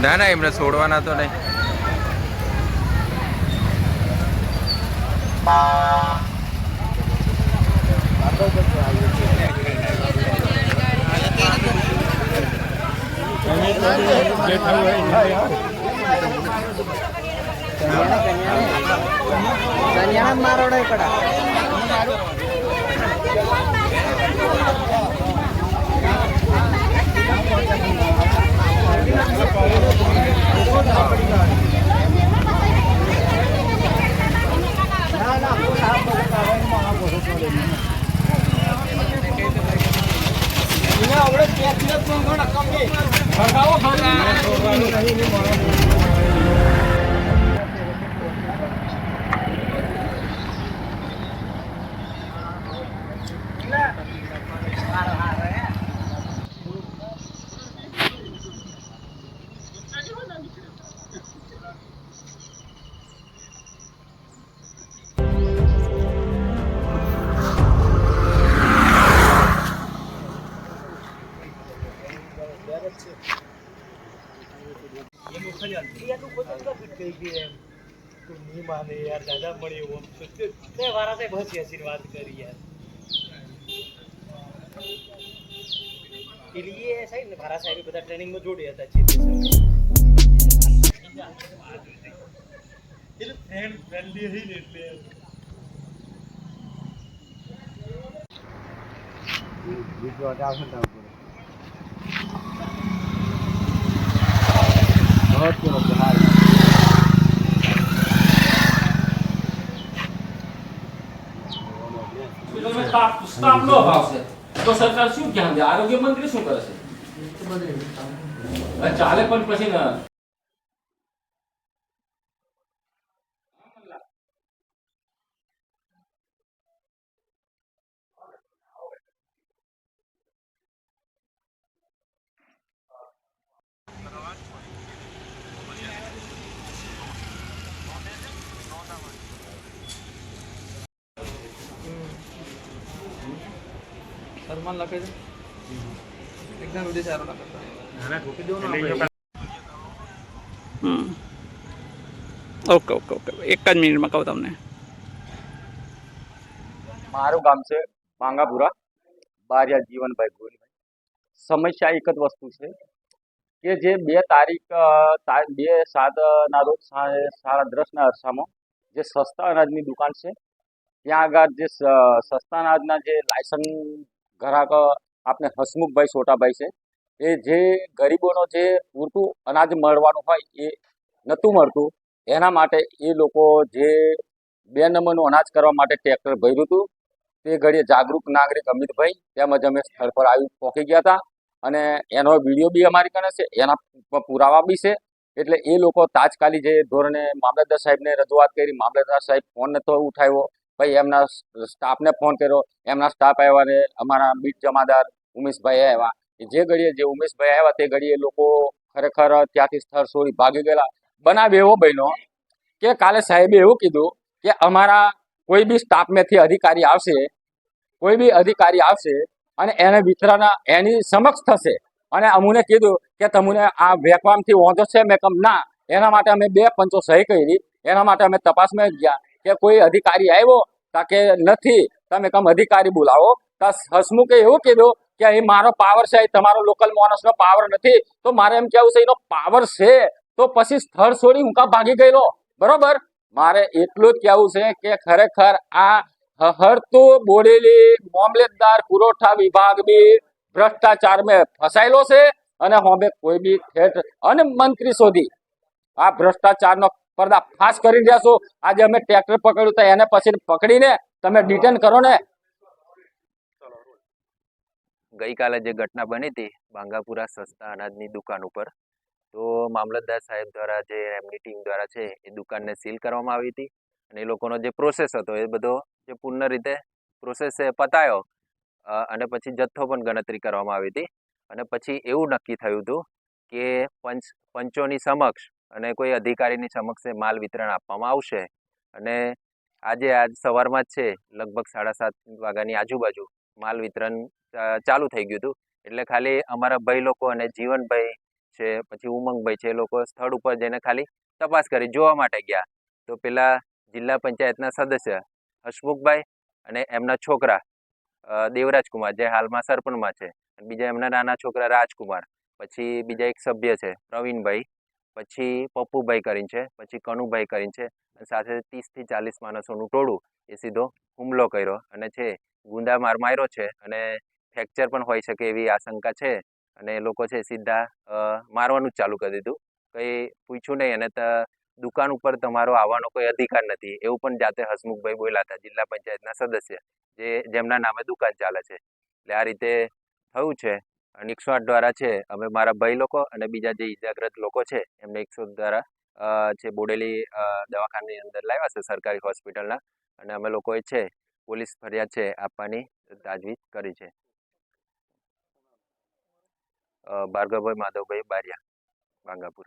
ના ના એમને છોડવાના તો નહીં. મારો નહીં દાદા મળ્યો આશીર્વાદ કરી યાર એટલે એ સાહેબ ને ભારા સાહેબ બધા ટ્રેનિંગમાં જોડે હતા ચેતી એટલે ફ્રેન્ડ ફ્રેન્ડલી રહી ને એટલે હોસ્પિટલમાં સ્ટાફ સ્ટાફનો અભાવ છે તો સરકાર શું ધ્યાન દે? આરોગ્ય મંત્રી શું કરે છે ચાલે પણ પછી ન સલમાન લખે છે એકદમ વીડિયો સારો લાગે હમ. Okay okay okay. એક જ મિનિટમાં કહું તમને. મારું ગામ છે માંગાપુરા. બારિયા જીવનભાઈ ગોહિલભાઈ સમસ્યા એક જ વસ્તુ છે કે જે બે તારીખ અ, તા- બે સાત ના રોજ સા- સાડા દસના અરસામાં જે સસ્તા અનાજની દુકાન છે ત્યાં આગળ જે સ- સસ્તા અનાજના જે લાયસન્સ ગ્રાહક આપણે હસમુખભાઈ સોટાભાઈ છે. એ જે ગરીબોનો જે પૂરતું અનાજ મળવાનું હોય એ નહોતું મળતું. એના માટે એ લોકો જે બે નંબરનું અનાજ કરવા માટે ટ્રેક્ટર ભર્યું હતું. તે ઘડીએ જાગૃત નાગરિક અમિતભાઈ તેમજ અમે સ્થળ પર આવી પહોંચી ગયા હતા. અને એનો વીડિયો બી અમારી કને છે. એના પુરાવા બી છે. એટલે એ લોકો તાજકાલી જે ધોરણે મામલતદાર સાહેબને રજૂઆત કરી. મામલતદાર સાહેબ ફોન નહોતો ઉઠાવ્યો. ભાઈ, એમના સ્ટાફને ફોન કર્યો. એમના સ્ટાફ આવ્યા ને અમારા બીટ જમાદાર ઉમેશભાઈ આવ્યા. જે ઘડીએ જે ઉમેશભાઈ આવ્યા તે ઘડીએ લોકો ખરેખર ત્યાંથી સ્થળ છોડી ભાગી ગયેલા. બનાવ એવો બન્યો કે કાલે સાહેબે એવું કીધું કે અમારા કોઈ બી સ્ટાફમાંથી અધિકારી આવશે, કોઈ બી અધિકારી આવશે અને એને વિતરાના એની સમક્ષ થશે. અને અમુને કીધું કે તમને આ વેકવામથી વાંધો છે મેં કમ ના, એના માટે અમે બે પંચો સહી કરી, એના માટે અમે તપાસમાં ગયા. કે કોઈ અધિકારી આવ્યો તા નથી, તમે કમ અધિકારી બોલાવો. હસમુખે એવું કીધું કે એ મારો પાવર છે તમારો લોકલ માણસનો પાવર નથી. તો મારે એમ કેવું છે, એનો પાવર છે. તો પછી સ્થળ છોડી હું કા ભાગી ગયેલો. બરોબર? મારે એટલું જ કહેવું છે કે ખરેખર આ હરતું બોલેલી મામલતદાર પુરવઠા વિભાગ બી ભ્રષ્ટાચાર મેં ફસાયેલો છે અને હવે કોઈ બી ઠેઠ અને મંત્રી સુધી આ ભ્રષ્ટાચારનો પડદા ફાસ કરી રહ્યા છો. આજે અમે ટ્રેક્ટર પકડ્યું તો એને પછી પકડીને તમે ડિટેન કરો ને. ગઈકાલે જે ઘટના બની હતી, બાંગાપુરા સસ્તા અનાજની દુકાન ઉપર, તો મામલતદાર સાહેબ દ્વારા જે એમની ટીમ દ્વારા છે, એ દુકાનને સીલ કરવામાં આવી હતી. અને એ લોકોનો જે પ્રોસેસ હતો, એ બધો જે પૂર્ણ રીતે પ્રોસેસ છે પતાયો. અને પછી જથ્થો પણ ગણતરી કરવામાં આવી હતી. અને પછી એવું નક્કી થયું હતું કે પંચ, પંચોની સમક્ષ અને કોઈ અધિકારીની સમક્ષ માલ વિતરણ આપવામાં આવશે. અને આજે આજ સવારમાં જ છે, લગભગ સાડા સાત વાગ્યાની આજુબાજુ માલ વિતરણ ચાલુ થઈ ગયું હતું. એટલે ખાલી અમારા ભાઈ લોકો અને જીવનભાઈ છે, પછી ઉમંગભાઈ છે એ લોકો સ્થળ ઉપર જઈને ખાલી તપાસ કરી જોવા માટે ગયા. તો પેલા જિલ્લા પંચાયતના સદસ્ય હસમુખભાઈ અને એમના છોકરા દેવરાજકુમાર જે હાલમાં સરપંચમાં છે. બીજા એમના નાના છોકરા રાજકુમાર. પછી બીજા એક સભ્ય છે, પ્રવીણભાઈ. પછી પપ્પુભાઈ કરીને છે, પછી કનુભાઈ કરીને છે, અને સાથે ત્રીસથી ચાલીસ માણસોનું ટોળું, એ સીધો હુમલો કર્યો. અને છે ગુંદા માર માર્યો છે, અને ફ્રેક્ચર પણ હોઈ શકે એવી આશંકા છે. અને એ લોકો છે, સીધા મારવાનું જ ચાલુ કરી દીધું. કંઈ પૂછ્યું નહીં, અને તો, દુકાન ઉપર તમારો આવવાનો કોઈ અધિકાર નથી. એવું પણ જાતે હસમુખભાઈ બોલ્યા હતા, જિલ્લા પંચાયતના સદસ્ય, જે, જેમના નામે દુકાન ચાલે છે. એટલે આ રીતે થયું છે. આઠ દ્વારા છે. અમે મારા ભાઈ લોકો અને બીજા જે ઇજાગ્રસ્ત લોકો છે, એમને એકસો દ્વારા જે બોડેલી દવાખાનાની અંદર લાવ્યા છે સરકારી હોસ્પિટલના. અને અમે લોકોએ છે, પોલીસ ફરિયાદ છે, આપવાની તાજવીજ કરી છે. ભાર્ગવભાઈ માધવભાઈ બારિયા, બાંગાપુર.